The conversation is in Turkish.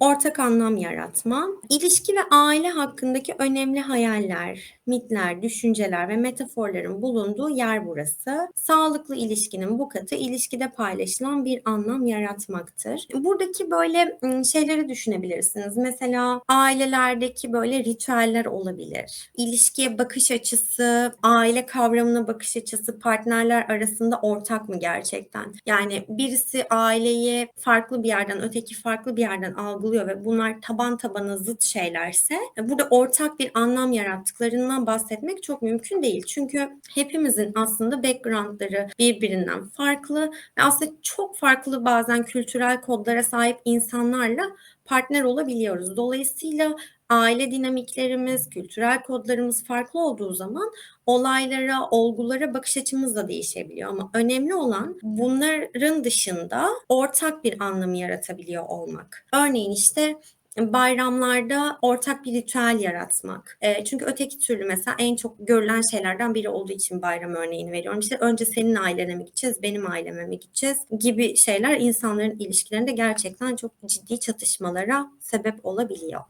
ortak anlam yaratma, ilişki ve aile hakkındaki önemli hayaller, mitler, düşünceler ve metaforların bulunduğu yer burası. Sağlıklı ilişkinin bu katı ilişkide paylaşılan bir anlam yaratmaktır. Buradaki böyle ım, şeyleri düşünebilirsiniz. Mesela ailelerdeki böyle ritüeller olabilir. İlişkiye bakış açısı, aile kavramına bakış açısı partnerler arasında ortak mı gerçekten? Yani birisi aileyi farklı bir yerden, öteki farklı bir yerden algılıyor ve bunlar taban tabana zıt şeylerse burada ortak bir anlam yarattıklarından bahsetmek çok mümkün değil. Çünkü hepimizin aslında backgroundları birbirinden farklı ve aslında çok farklı bazen kültürel kodlara sahip insanlarla partner olabiliyoruz. Dolayısıyla aile dinamiklerimiz, kültürel kodlarımız farklı olduğu zaman olaylara, olgulara bakış açımız da değişebiliyor. Ama önemli olan bunların dışında ortak bir anlamı yaratabiliyor olmak. Örneğin işte bayramlarda ortak bir ritüel yaratmak. E, çünkü öteki türlü mesela en çok görülen şeylerden biri olduğu için bayram örneğini veriyorum. İşte önce senin ailene mi gideceğiz, benim aileme mi gideceğiz gibi şeyler insanların ilişkilerinde gerçekten çok ciddi çatışmalara sebep olabiliyor.